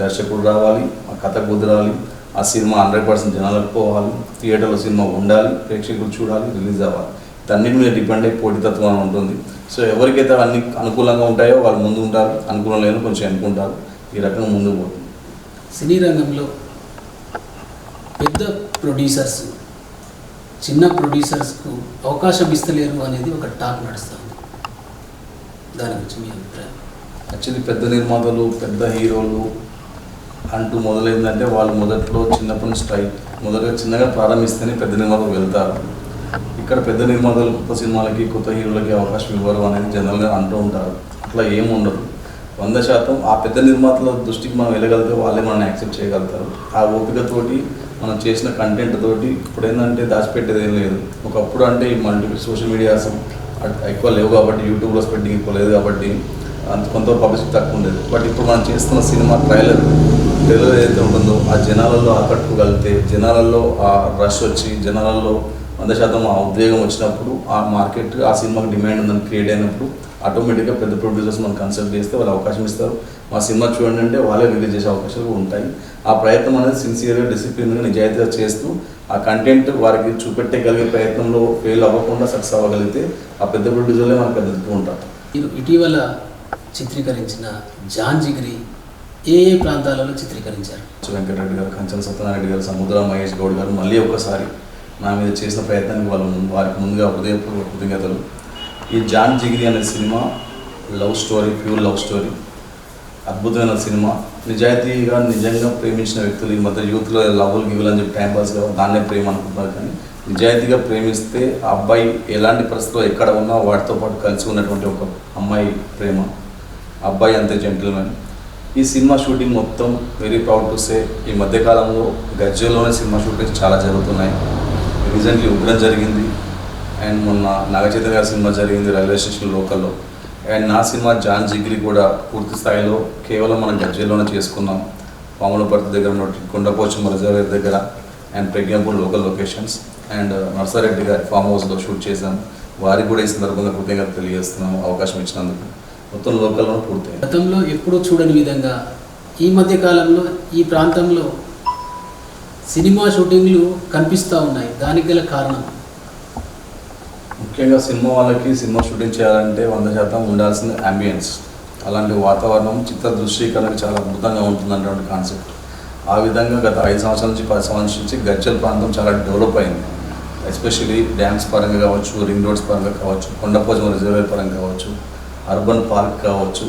దర్శకుడు రావాలి ఆ కథ కుదరాలి ఆ సినిమా హండ్రెడ్ పర్సెంట్ జనాలకు పోవాలి థియేటర్లో సినిమా ఉండాలి ప్రేక్షకులు చూడాలి రిలీజ్ అవ్వాలి. దాన్ని మీద డిపెండ్ అయ్యి పోటీతత్వం అని ఉంటుంది. సో ఎవరికైతే అన్ని అనుకూలంగా ఉంటాయో వాళ్ళు ముందు ఉంటారు అనుకూలం లేని కొంచెం అనుకుంటారు ఈ రకంగా ముందుకు పోతుంది. సినీ రంగంలో పెద్ద ప్రొడ్యూసర్స్ చిన్న ప్రొడ్యూసర్స్కు అవకాశం ఇస్తలేరు అనేది ఒక టాక్ నడుస్తుంది దాని గురించి మీ అభిప్రాయం? యాక్చువల్లీ పెద్ద నిర్మాతలు పెద్ద హీరోలు అంటూ మొదలైందంటే వాళ్ళు మొదట్లో చిన్నప్పటి నుంచి మొదటగా చిన్నగా ప్రారంభిస్తేనే పెద్ద నిర్మాతలు వెళ్తారు. ఇక్కడ పెద్ద నిర్మాతలు కొత్త సినిమాలకి కొత్త హీరోలకి అవకాశం ఇవ్వరు అనేది జనరల్గా అంటూ ఉంటారు. అట్లా ఏం ఉండదు. వంద శాతం ఆ పెద్ద నిర్మాతల దృష్టికి మనం వెళ్ళగలిగితే వాళ్ళే మనల్ని యాక్సెప్ట్ చేయగలుగుతారు. ఆ ఓపికతోటి మనం చేసిన కంటెంట్ తోటి ఇప్పుడు ఏంటంటే దాచిపెట్టేది ఏం లేదు. ఒకప్పుడు అంటే ఈ మల్టీ సోషల్ మీడియాస్ ఎక్కువ లేవు కాబట్టి యూట్యూబ్లో స్పెండింగ్ ఎక్కువ లేదు కాబట్టి అంత కొంత పబ్లిసిటీ తక్కువ ఉండేది. బట్ ఇప్పుడు మనం చేస్తున్న సినిమా ట్రైలర్ ట్రైలర్ ఏదైతే ఉంటుందో ఆ జనాలలో ఆకట్టుకోగలిగితే జనాలలో ఆ రష్ వచ్చి జనాలలో వంద శాతం ఆ ఉద్వేగం వచ్చినప్పుడు ఆ మార్కెట్ ఆ సినిమాకి డిమాండ్ ఉందని క్రియేట్ అయినప్పుడు ఆటోమేటిక్గా పెద్ద ప్రొడ్యూసర్స్ మనం కన్సల్ట్ చేస్తే వాళ్ళు అవకాశం ఇస్తారు. మా సినిమా చూడండి అంటే వాళ్ళే రిలీజ్ చేసే అవకాశాలు ఉంటాయి. ఆ ప్రయత్నం అనేది సిన్సియర్గా డిసిప్లిన్గా నిజాయితీగా చేస్తూ ఆ కంటెంట్ వారికి చూపెట్టగలిగే ప్రయత్నంలో ఫెయిల్ అవ్వకుండా సక్సెస్ అవ్వగలిగితే ఆ పెద్ద ప్రొడ్యూసర్లే మనకు పెద్దతూ ఉంటారు. మీరు ఇటీవల చిత్రీకరించిన జాన్ జిగిరి ఏ ఏ ప్రాంతాలలో చిత్రీకరించారు? వెంకటరెడ్డి గారు కంచన్ సత్యనారాయణ గారు సముద్ర మహేష్ గౌడ్ గారు మళ్ళీ ఒకసారి నా మీద చేసిన ప్రయత్నానికి వాళ్ళు వారికి ముందుగా హృదయపూర్వక కృతజ్ఞతలు. ఈ జాన్ జిగిరి అనే cinema love story pure love story అద్భుతమైన సినిమా. నిజాయితీగా నిజంగా ప్రేమించిన వ్యక్తులు ఈ మధ్య యూత్లో లవ్లు గివ్లు అని చెప్పి టైంపాస్గా దాన్నే ప్రేమ అనుకుంటున్నారు. కానీ నిజాయితీగా ప్రేమిస్తే ఆ అబ్బాయి ఎలాంటి పరిస్థితుల్లో ఎక్కడ ఉన్నా వాటితో పాటు కలిసి ఉన్నటువంటి ఒక అమ్మాయి ప్రేమ. అబ్బాయి అంతే జెంటిల్మెన్ ఈ సినిమా షూటింగ్ మొత్తం వెరీ ప్రౌడ్ టు సే ఈ మధ్యకాలంలో గజ్జల్లోనే సినిమా షూటింగ్స్ చాలా జరుగుతున్నాయి. రీసెంట్లీ ఉగ్రం జరిగింది. అండ్ మొన్న నాగచైతన్య గారి సినిమా జరిగింది రైల్వే స్టేషన్ లోకల్లో. అండ్ నా సినిమా జాన్ జిగ్రీ కూడా పూర్తి స్థాయిలో కేవలం మనం గజ్జల్లోనే చేసుకున్నాం. పాములపర్తి దగ్గర ఉన్న కొండపోచమ్మ రిజర్వేర్ దగ్గర and Pragnapur local locations. And Narsa Reddy గారి ఫామ్ హౌస్లో షూట్ చేశాం. వారికి కూడా ఈ సందర్భంగా కృతజ్ఞత తెలియజేస్తున్నాం అవకాశం ఇచ్చినందుకు. మొత్తం లోకల్లో పూర్తయింది. గతంలో ఎప్పుడూ చూడని విధంగా ఈ మధ్య కాలంలో ఈ ప్రాంతంలో సినిమా షూటింగ్లు కనిపిస్తూ ఉన్నాయి. దానికి గల కారణం? ముఖ్యంగా సినిమా వాళ్ళకి సినిమా షూటింగ్ చేయాలంటే వంద శాతం ఉండాల్సిన అంబియన్స్ అలాంటి వాతావరణం చిత్ర దృశ్యీకరణకు చాలా అద్భుతంగా ఉంటుంది అన్నటువంటి కాన్సెప్ట్ ఆ విధంగా గత ఐదు సంవత్సరాల నుంచి పది సంవత్సరాల నుంచి గజ్జల్ ప్రాంతం చాలా డెవలప్ అయింది. ఎస్పెషల్లీ డ్యామ్స్ పరంగా కావచ్చు రింగ్ రోడ్స్ పరంగా కావచ్చు కొండపోజం రిజర్వేర్ పరంగా కావచ్చు అర్బన్ పార్క్ కావచ్చు.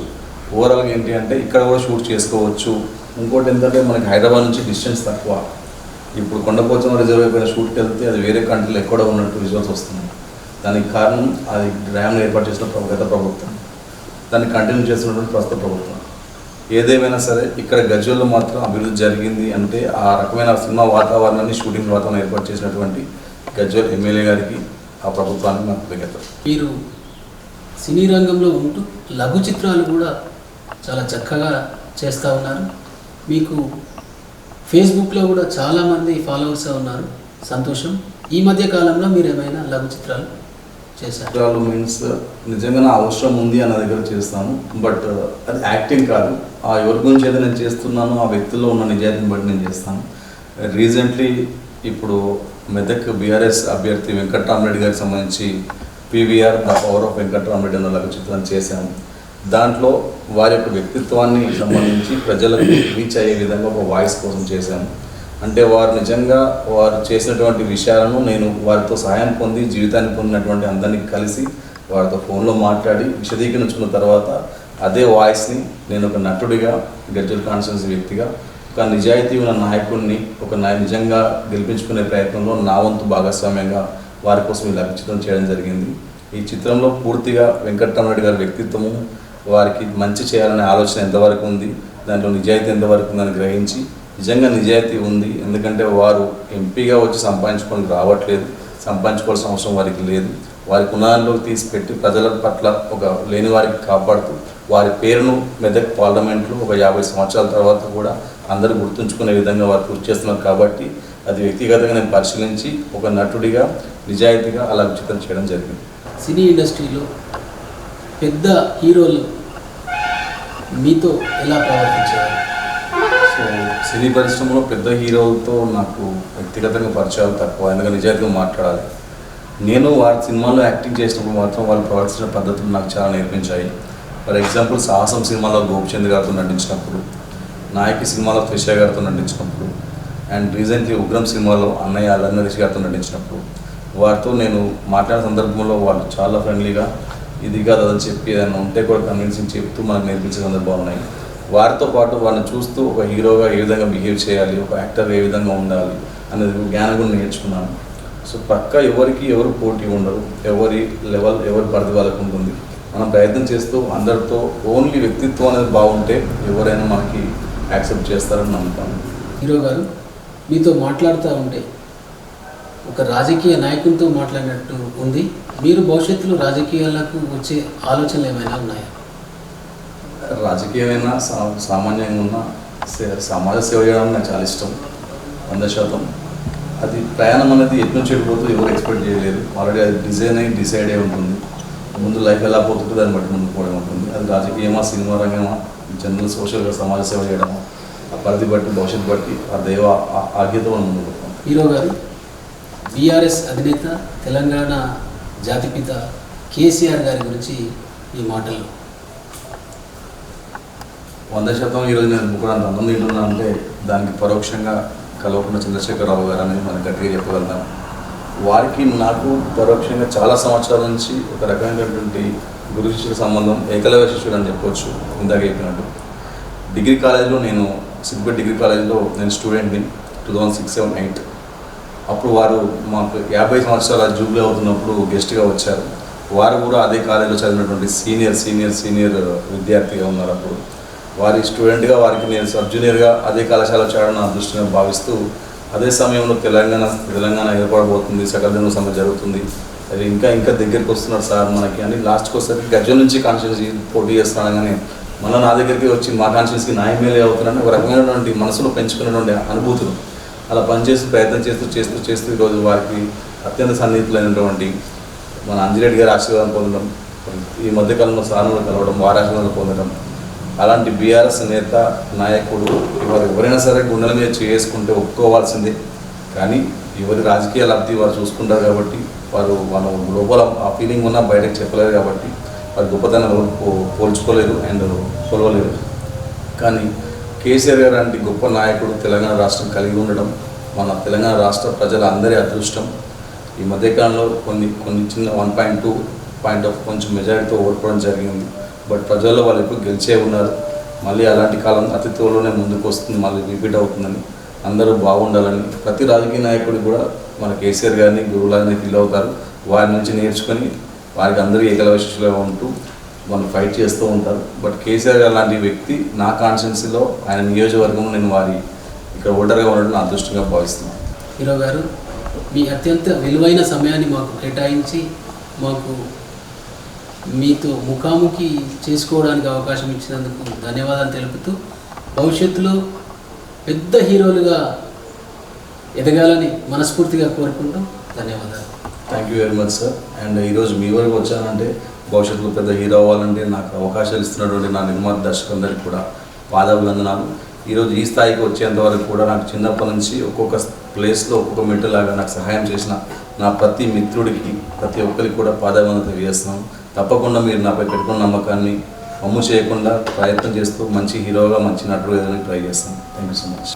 ఓవరాల్గా ఏంటి అంటే ఇక్కడ కూడా షూట్ చేసుకోవచ్చు. ఇంకోటి ఏంటంటే మనకి హైదరాబాద్ నుంచి డిస్టెన్స్ తక్కువ. ఇప్పుడు కొండపోచం రిజర్వ్ పైన షూట్కి వెళ్తే అది వేరే కంట్రీలో ఎక్కడ ఉన్నట్టు విజువల్స్ వస్తున్నాయి. దానికి కారణం అది డ్యామ్ను ఏర్పాటు చేసిన గత ప్రభుత్వం. దాన్ని కంటిన్యూ చేస్తున్నటువంటి ప్రస్తుత ప్రభుత్వం. ఏదేమైనా సరే ఇక్కడ గజ్వల్లో మాత్రం అభివృద్ధి జరిగింది అంటే ఆ రకమైన సినిమా వాతావరణాన్ని షూటింగ్ వాతావరణం ఏర్పాటు చేసినటువంటి గజ్వల్ ఎమ్మెల్యే గారికి ఆ ప్రభుత్వానికి నా కృతజ్ఞత మీరు సినీ రంగంలో ఉంటూ లఘు చిత్రాలు కూడా చాలా చక్కగా చేస్తూ ఉన్నారు. మీకు ఫేస్బుక్లో కూడా చాలామంది ఫాలోవర్స్ ఉన్నారు. సంతోషం. ఈ మధ్య కాలంలో మీరు ఏమైనా లఘు చిత్రాలు చేశారు? మీన్స్ నిజంగా నా అవసరం ఉంది అన్న దగ్గర చేస్తాను. బట్ uh, అది యాక్టింగ్ కాదు. ఆ ఎవరి గురించి ఏదో నేను చేస్తున్నానో ఆ వ్యక్తిలో ఉన్న నిజాయితీని బట్టి నేను చేస్తాను. రీసెంట్లీ ఇప్పుడు మెదక్ బీఆర్ఎస్ అభ్యర్థి వెంకట్రామరెడ్డి గారికి సంబంధించి PVR the power of Venkatrama Reddy అన్న లఘు చిత్రం చేశాను. దాంట్లో వారి యొక్క వ్యక్తిత్వాన్ని సంబంధించి ప్రజలకు రీచ్ అయ్యే విధంగా ఒక వాయిస్ కోసం చేశాను. అంటే వారు నిజంగా వారు చేసినటువంటి విషయాలను నేను వారితో సహాయం పొంది జీవితాన్ని పొందినటువంటి అందరినీ కలిసి వారితో ఫోన్లో మాట్లాడి విశదీకరించుకున్న తర్వాత అదే వాయిస్ని నేను ఒక నటుడిగా గజ్జల్ కాన్స్టిట్యున్సీ వ్యక్తిగా ఒక నిజాయితీ ఉన్న నాయకుడిని ఒక నా నిజంగా గెలిపించుకునే ప్రయత్నంలో నా వంతు భాగస్వామ్యంగా వారి కోసం ఇలా చిత్రం చేయడం జరిగింది. ఈ చిత్రంలో పూర్తిగా వెంకటరామరెడ్డి గారి వ్యక్తిత్వము వారికి మంచి చేయాలనే ఆలోచన ఎంతవరకు ఉంది? దాంట్లో నిజాయితీ ఎంతవరకు ఉందని గ్రహించి నిజంగా నిజాయితీ ఉంది. ఎందుకంటే వారు ఎంపీగా వచ్చి సంపాదించుకొని రావట్లేదు. సంపాదించుకోవాల్సిన అవసరం వారికి లేదు. వారి కుణాల్లోకి తీసిపెట్టి ప్రజల పట్ల ఒక లేని వారికి కాపాడుతూ వారి పేరును మెదక్ పార్లమెంట్లో ఒక యాభై సంవత్సరాల తర్వాత కూడా అందరూ గుర్తుంచుకునే విధంగా వారు కృషి చేస్తున్నారు కాబట్టి అది వ్యక్తిగతంగా నేను పరిశీలించి ఒక నటుడిగా నిజాయితీగా అలా చిత్రం చేయడం జరిగింది. సినీ ఇండస్ట్రీలో పెద్ద హీరోలు మీతో ఎలా ప్రవర్తించారు సో సినీ పరిశ్రమలో పెద్ద హీరోలతో నాకు వ్యక్తిగతంగా పరిచయాలు తక్కువ ఎందుకంటే నిజాయితీగా మాట్లాడాలి. నేను వారి సినిమాలో యాక్టింగ్ చేసినప్పుడు మాత్రం వాళ్ళు ప్రవర్తించిన పద్ధతులు నాకు చాలా నేర్పించాయి. ఫర్ ఎగ్జాంపుల్ సాహసం సినిమాలో గోపిచంద్ గారితో నటించినప్పుడు నాయకి సినిమాలో త్రిష గారితో నటించినప్పుడు అండ్ రీసెంట్లీ ఉగ్రం సినిమాలో అన్నయ్య అల్లరి గారితో నటించినప్పుడు వారితో నేను మాట్లాడే సందర్భంలో వాళ్ళు చాలా ఫ్రెండ్లీగా ఇది కాదు అని చెప్పి ఏదైనా ఉంటే కూడా కన్విన్సింగ్ చెప్తూ మనకు నేర్పించే సందర్భాలు ఉన్నాయి. వారితో పాటు వాళ్ళని చూస్తూ ఒక హీరోగా ఏ విధంగా బిహేవ్ చేయాలి ఒక యాక్టర్ ఏ విధంగా ఉండాలి అనేది జ్ఞానం కూడా నేర్చుకున్నాను. సో పక్క ఎవరికి ఎవరు పోటీ ఉండరు ఎవరి లెవెల్ ఎవరి పరిధి వాళ్ళకు ఉంటుంది. మనం ప్రయత్నం చేస్తూ అందరితో ఓన్లీ వ్యక్తిత్వం అనేది బాగుంటే ఎవరైనా మనకి యాక్సెప్ట్ చేస్తారని నమ్ముతాను. హీరో గారు మీతో మాట్లాడుతూ ఉంటే ఒక రాజకీయ నాయకునితో మాట్లాడినట్టు ఉంది. మీరు భవిష్యత్తులో రాజకీయాలకు వచ్చే ఆలోచనలు ఏమైనా ఉన్నాయా? రాజకీయమైన సా- సామాన్యంగా ఉన్న సమాజ సేవ చేయడం నాకు చాలా ఇష్టం వంద శాతం. అది ప్రయాణం అనేది ఎటు నుంచి వెళ్ళిపోతూ ఎవరు ఎక్స్పెక్ట్ చేయలేరు. ఆల్రెడీ అది డిజైన్ అయి డిసైడ్ అయి ఉంటుంది. ముందు లైఫ్ ఎలా పోతుందో దాన్ని బట్టి ముందుకు పోవడం ఉంటుంది. అది రాజకీయమా సినిమా రంగమా జనరల్ సోషల్గా సమాజ సేవ చేయడమా ఆ పరిధి బట్టి భవిష్యత్తు బట్టి ఆ దైవ ఆ- ఆజ్ఞతో మనం పోతాం. హీరో గారు బీఆర్ఎస్ అధినేత తెలంగాణ జాతిపిత కేసీఆర్ గారి గురించి ఈ మాటలు. వంద శాతం ఈరోజు నేను ముక్కడానికి అన్నం తింటున్నా అంటే దానికి పరోక్షంగా కలవకుండా చంద్రశేఖరరావు గారు అనేది మనం గట్టిగా చెప్పగలుగుతాం. వారికి నాకు పరోక్షంగా చాలా సంవత్సరాల నుంచి ఒక రకమైనటువంటి గురు శిష్యుల సంబంధం ఏకలవ్య శిష్యుడు అని చెప్పొచ్చు ఇందాక చెప్పినట్టు. డిగ్రీ కాలేజీలో నేను సిద్దిపేట డిగ్రీ కాలేజీలో నేను స్టూడెంట్ని two thousand six seven eight. అప్పుడు వారు మాకు యాభై సంవత్సరాల జూబ్లీ అవుతున్నప్పుడు గెస్ట్గా వచ్చారు. వారు కూడా అదే కాలేజీలో చదివినటువంటి సీనియర్ సీనియర్ సీనియర్ విద్యార్థిగా ఉన్నారు అప్పుడు. వారి స్టూడెంట్గా వారికి నేను సబ్ జూనియర్గా అదే కళాశాల చేయడం నా దృష్టిని భావిస్తూ అదే సమయంలో తెలంగాణ తెలంగాణ ఏర్పడబోతుంది సకల జన సభ జరుగుతుంది. అది ఇంకా ఇంకా దగ్గరికి వస్తున్నారు సార్ మనకి అని లాస్ట్కి వచ్చేసరికి గజ్జల నుంచి కాన్స్టిట్యూన్సీ పోటీ చేస్తానగానే మళ్ళీ నా దగ్గరికి వచ్చి మా కాన్స్టిట్యూన్సీకి నా ఎమ్మెల్యే అవుతున్నారని ఒక రకమైనటువంటి మనసులో పెంచుకున్నటువంటి అనుభూతులు. అలా పనిచేస్తూ ప్రయత్నం చేస్తూ చేస్తూ చేస్తూ ఈరోజు వారికి అత్యంత సన్నిహితులైనటువంటి మన అంజిరెడ్డి గారి ఆశీర్వాదం పొందడం ఈ మధ్యకాలంలో సార్లు కలవడం వారి ఆశీర్వాదం పొందడం అలాంటి బీఆర్ఎస్ నేత నాయకుడు ఇవాళ ఎవరైనా సరే గుండెల మీద చేసుకుంటే ఒప్పుకోవాల్సిందే. కానీ ఎవరి రాజకీయ లబ్ధి వారు చూసుకుంటారు కాబట్టి వారు మనం లోపల ఆ ఫీలింగ్ ఉన్నా బయటకు చెప్పలేరు కాబట్టి వారి గొప్పతనం పోల్చుకోలేదు పోల్చుకోలేరు అండ్ కొలవలేరు కానీ కేసీఆర్ గారు లాంటి గొప్ప నాయకుడు తెలంగాణ రాష్ట్రం కలిగి ఉండడం మన తెలంగాణ రాష్ట్ర ప్రజల అందరి అదృష్టం. ఈ మధ్యకాలంలో కొన్ని కొన్ని చిన్న one point two point of కొంచెం మెజారిటీతో ఓడిపోవడం జరిగింది. బట్ ప్రజల్లో వాళ్ళు ఎప్పుడు గెలిచే ఉన్నారు. మళ్ళీ అలాంటి కాలం అతి త్వరలోనే ముందుకు వస్తుంది మళ్ళీ రిపీట్ అవుతుందని అందరూ బాగుండాలని ప్రతి రాజకీయ నాయకుడు కూడా మన కేసీఆర్ గారిని గురువులని ఫీల్ అవుతారు. వారి నుంచి నేర్చుకొని వారికి అందరూ ఏకల శిష్యులుగా ఉంటూ వాళ్ళు ఫైట్ చేస్తూ ఉంటారు. బట్ కేసీఆర్ గారు లాంటి వ్యక్తి నా కాన్స్టిట్యున్సీలో ఆయన నియోజకవర్గంలో నేను వారి ఇక్కడ ఓటర్గా ఉండడం నా అదృష్టంగా భావిస్తున్నాను. హీరో గారు మీ అత్యంత విలువైన సమయాన్ని మాకు కేటాయించి మాకు మీతో ముఖాముఖి చేసుకోవడానికి అవకాశం ఇచ్చినందుకు ధన్యవాదాలు తెలుపుతూ భవిష్యత్తులో పెద్ద హీరోలుగా ఎదగాలని మనస్ఫూర్తిగా కోరుకుంటూ ధన్యవాదాలు. Thank you very much sir and ఈరోజు మీ వరకు వచ్చానంటే భవిష్యత్తులో పెద్ద హీరో అవ్వాలంటే నాకు అవకాశాలు ఇస్తున్నటువంటి నా నిర్మాత దర్శకులందరికీ కూడా పాదాభివందనాలు ఈరోజు ఈ స్థాయికి వచ్చేంత వరకు కూడా నాకు చిన్నప్పటి నుంచి ఒక్కొక్క ప్లేస్లో ఒక్కొక్క మెట్టులాగా నాకు సహాయం చేసిన నా ప్రతి మిత్రుడికి ప్రతి ఒక్కరికి కూడా పాదాభివందన తెలియజేస్తున్నాను తప్పకుండా మీరు నాపై పెట్టుకున్న నమ్మకాన్ని అమ్ము చేయకుండా ప్రయత్నం చేస్తూ మంచి హీరోగా మంచి నటుడు ఏదైనా ట్రై చేస్తాను థ్యాంక్ యూ సో మచ్.